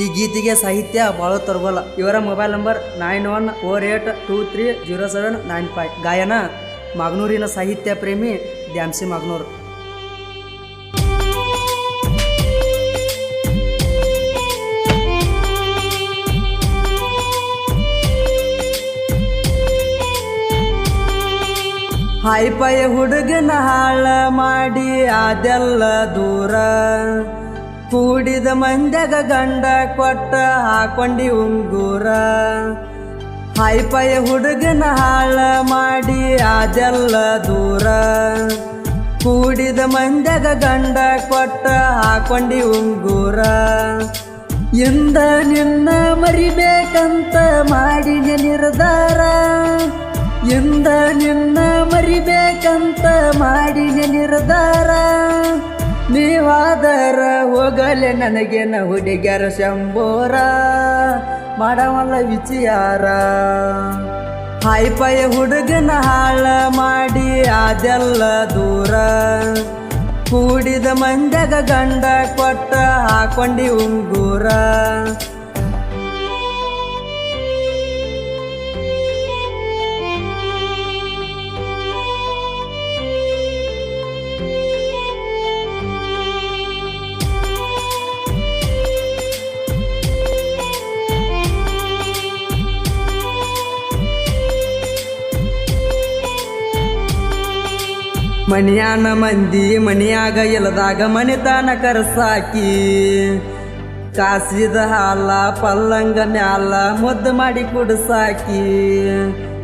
ಈ ಗೀತೆಗೆ ಸಾಹಿತ್ಯ ಬಾಳು ತರಬಲ್ಲ ಇವರ mobile number nine one four eight two three zero seven nine five. ಗಾಯನ ಮಾಗ್ನೂರಿನ ಸಾಹಿತ್ಯ ಪ್ರೇಮಿ ದ್ಯಾಮ್ಸಿ ಮಾಗ್ನೂರ್. ಹೈಪೈ ಹುಡುಗನ ಹಾಳ ಮಾಡಿ ಅದೆಲ್ಲ ದೂರ. ಕೂಡಿದ ಮಂದ್ಯಾಗ ಗಂಡ ಕೊಟ್ಟ ಹಾಕೊಂಡಿ ಉಂಗೂರ. ಹೈಪಯ ಹುಡುಗನ ಹಾಳ ಮಾಡಿ ಅದೆಲ್ಲ ದೂರ. ಕೂಡಿದ ಮಂದ್ಯಾಗ ಗಂಡ ಕೊಟ್ಟ ಹಾಕೊಂಡಿ ಉಂಗೂರ. ಎಂದ ನಿನ್ನ ಮರಿಬೇಕಂತ ಮಾಡಿನ ನಿರ್ಧಾರ. ಎಂದ ನಿನ್ನ ಮರಿಬೇಕಂತ ಮಾಡಿನ ನಿರ್ಧಾರ. ನೀವಾದರ ಹೋಗಲೆ ನನಗೆ ನ ಹುಡುಗ್ಯಾರ ಶಂಬೋರ ಮಾಡವಲ್ಲ ವಿಚಾರ ಹಾಯ್ ಪೈ ಹುಡುಗನ ಹಾಳ ಮಾಡಿ ಅದೆಲ್ಲ ದೂರ. ಕೂಡಿದ ಮಂದ್ಯಾಗ ಗಂಡ ಕೊಟ್ಟ ಹಾಕೊಂಡಿ ಉಂಗುರ. ಮನಿಯಾನ ಮಂದಿ ಮನಿಯಾಗ ಇಲ್ಲದಾಗ ಮನಿತಾನ ಕರ್ಸಾಕಿ. ಕಾಸಿದ ಹಾಲ, ಪಲ್ಲಂಗ ಮ್ಯಾಲ ಮುದ್ದು ಮಾಡಿ ಕುಡ್ಸಾಕಿ.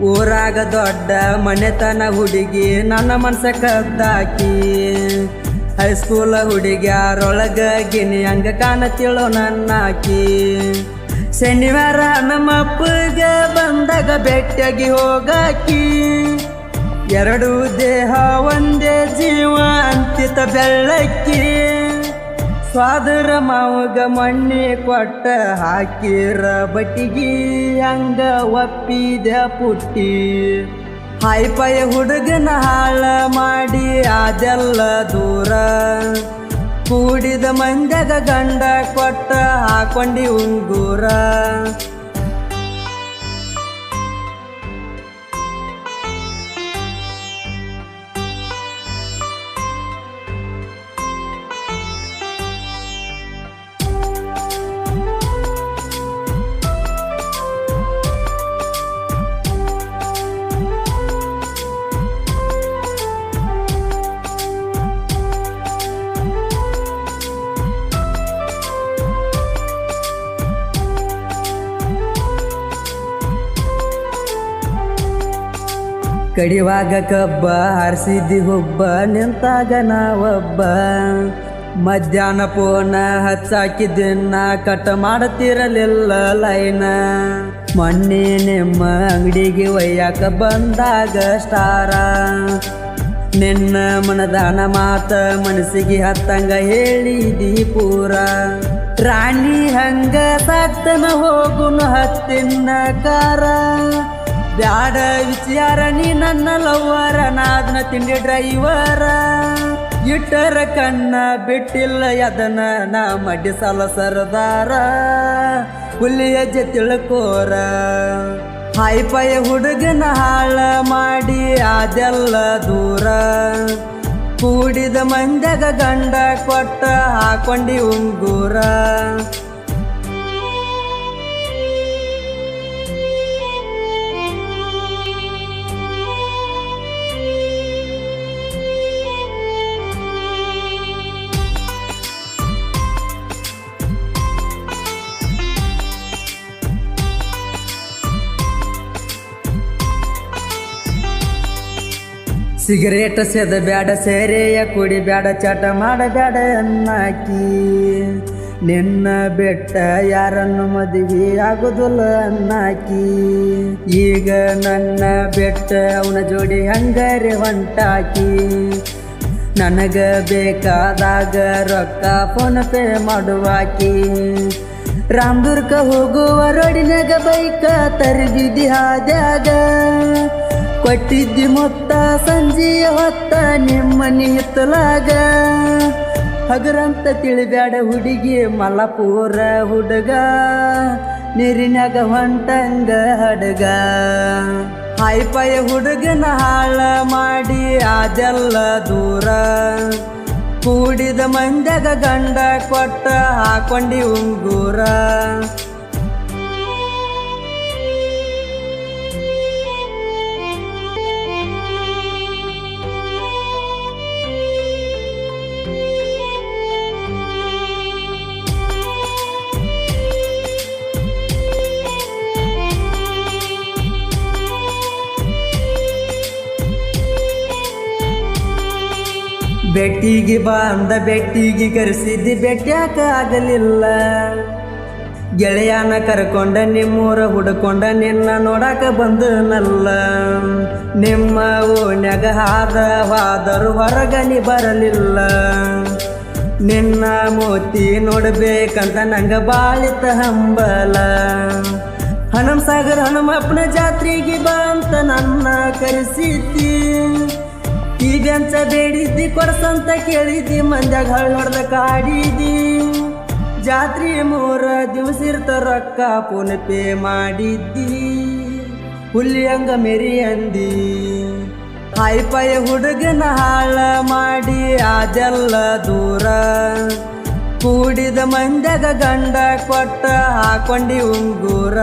ಊರಾಗ ದೊಡ್ಡ ಮನೆತನ ಹುಡುಗಿ ನನ್ನ ಮನ್ಸ ಕದ್ದಾಕಿ. ಹೈಸ್ಕೂಲ ಹುಡುಗ್ಯಾರೊಳಗ ಗಿನಿ ಹಂಗ ಕಾಣತಿಳೋ ನನ್ನಾಕಿ. ಶನಿವಾರ ನಮ್ಮಪ್ಪಗ ಬಂದಾಗ ಭೇಟಿಯಾಗಿ ಹೋಗಾಕಿ. ಎರಡು ದೇಹ, ಒಂದೇ ಜೀವ, ಅಂತಿತ ಬೆಳ್ಳಕ್ಕಿ. ಸ್ವಾದರ ಮಾವಗ ಮಣ್ಣಿ ಕೊಟ್ಟ ಹಾಕಿರ ಬಟ್ಟಿಗಿ, ಹಂಗ ಒಪ್ಪಿದ ಪುಟ್ಟಿ. ಹಾಯ್ ಪೈ ಹುಡುಗನ ಹಾಳ ಮಾಡಿ ಅದೆಲ್ಲ ದೂರ. ಕೂಡಿದ ಮಂದ್ಯಾಗ ಗಂಡ ಕೊಟ್ಟ ಹಾಕೊಂಡಿ ಉಂಗುರ. ಕಡಿವಾಗ ಕಬ್ಬ ಹರಿಸಿದ್ದಿ ಹುಬ್ಬ, ನಿಂತಾಗ ನಾವೊಬ್ಬ. ಮಧ್ಯಾಹ್ನ ಪೋನ ಹಚ್ಚಾಕಿದ್ದನ್ನ ಕಟ್ ಮಾಡುತ್ತಿರಲಿಲ್ಲ ಲೈನ. ಮೊನ್ನೆ ನಿಮ್ಮ ಅಂಗಡಿಗೆ ಒಯ್ಯಾಕ ಬಂದಾಗ ಸ್ಟಾರ. ನಿನ್ನ ಮನದಾನ ಮಾತ ಮನಸ್ಸಿಗೆ ಹತ್ತಂಗ ಹೇಳಿದಿ ಪೂರ ರಾಣಿ ಹಂಗ ಸತ್ತನ ಹೋಗುನು ಹತ್ತಿನ ಕಾರ. ಬ್ಯಾಡ ವಿಚಾರ, ನೀ ನನ್ನ ಲವ್ವರ ನಾದನ ತಿಂಡಿ ಡ್ರೈವರ ಇಟ್ಟರ ಕಣ್ಣ ಬಿಟ್ಟಿಲ್ಲ, ಅದನ್ನ ನಾ ಮಡ್ಡಿಸಲ ಸರದಾರ. ಹುಲಿಯ ತಿಳ್ಕೋರ. ಹಾಯ್ ಪಾಯ ಹುಡುಗನ ಹಾಳ ಮಾಡಿ, ಅದೆಲ್ಲ ದೂರ. ಕೂಡಿದ ಮಂದ್ಯಾಗ ಗಂಡ ಕೊಟ್ಟ ಹಾಕೊಂಡಿ ಉಂಗುರ. ಸಿಗರೇಟ್ ಸೆದ ಬ್ಯಾಡ, ಸೇರೆಯ ಕುಡಿ ಬ್ಯಾಡ, ಚಟ ಮಾಡಬ್ಯಾಡ ಅನ್ನಾಕಿ. ನಿನ್ನ ಬೆಟ್ಟ ಯಾರನ್ನು ಮದುವೆ ಆಗುದಿಲ್ಲ ಅನ್ನಾಕಿ. ಈಗ ನನ್ನ ಬೆಟ್ಟ ಅವನ ಜೋಡಿ ಹಂಗಾರೆ ಹೊಂಟಾಕಿ. ನನಗ ಬೇಕಾದಾಗ ರೊಕ್ಕ ಫೋನ್ ಪೇ ಮಾಡುವಾಕಿ. ರಾಮದುರ್ಗ ಹೋಗುವ ರೋಡಿನಾಗ ಬೈಕ ತರಬಿದಿ ಹಾದ್ಯಾಗ. ಕೊಟ್ಟಿದ್ದಿ ಮೊತ್ತ, ಸಂಜೆಯ ಹೊತ್ತ ನಿಮ್ಮನೆ ಹಿತ್ತಲಾಗ ಹಗರಂತ ತಿಳಿಬ್ಯಾಡ ಹುಡುಗಿ ಮಲಪೂರ ಹುಡುಗ. ನೀರಿನಾಗ ಹೊಂಟಂಗ ಹಡಗ. ಹಾಯ್ಪಾಯ ಹುಡುಗನ ಹಾಳ ಮಾಡಿ ಅದೆಲ್ಲ ದೂರ. ಕೂಡಿದ ಮಂದ್ಯಾಗ ಗಂಡ ಕೊಟ್ಟ ಹಾಕೊಂಡಿ ಉಂಗೂರ. ಬೆಟ್ಟಿಗೆ ಬಂದ ಬೆಟ್ಟಿಗೆ ಕರೆಸಿದ್ದಿ ಬೆಟ್ಟ್ಯಾಕ ಆಗಲಿಲ್ಲ? ಗೆಳೆಯನ ಕರ್ಕೊಂಡ ನಿಮ್ಮೂರ ಹುಡ್ಕೊಂಡ ನಿನ್ನ ನೋಡಕ ಬಂದನಲ್ಲ. ನಿಮ್ಮ ಓಣ್ಯಾಗ ಹಾದವಾದರೂ ಹೋದರು ಹೊರಗನಿ ಬರಲಿಲ್ಲ. ನಿನ್ನ ಮೋತಿ ನೋಡ್ಬೇಕಂತ ನಂಗ ಬಾಳಿತ ಹಂಬಲ. ಹನುಮ ಸಾಗರ್ ಹನುಮಪ್ಪನ ಜಾತ್ರೆಗೆ ಬಾ ಅಂತ ನನ್ನ ಕರೆಸಿದ್ದಿ. ಈ ಬೆಂಚ ಬೇಡಿದ್ದಿ ಕೊಡ್ಸಂತ ಕೇಳಿದ್ದಿ, ಮಂದ್ಯಾಗ ಹಳ್ಳ ಹೊಡೆದ ಕಾಡಿದಿ ಜಾತ್ರೆ ಮೂರ ದಿವಸ ಇರ್ತ ರೊಕ್ಕ ಫೋನ್ ಪೇ ಮಾಡಿದ್ದಿ. ಹುಲಿ ಹಂಗ ಮೆರಿ ಅಂದಿ. ಹಾಯ್ಪಾಯ ಹುಡುಗನ ಹಾಳ ಮಾಡಿ ಅದೆಲ್ಲ ದೂರ. ಕೂಡಿದ ಮಂದ್ಯಾಗ ಗಂಡ ಕೊಟ್ಟ ಹಾಕೊಂಡಿ ಉಂಗೂರ.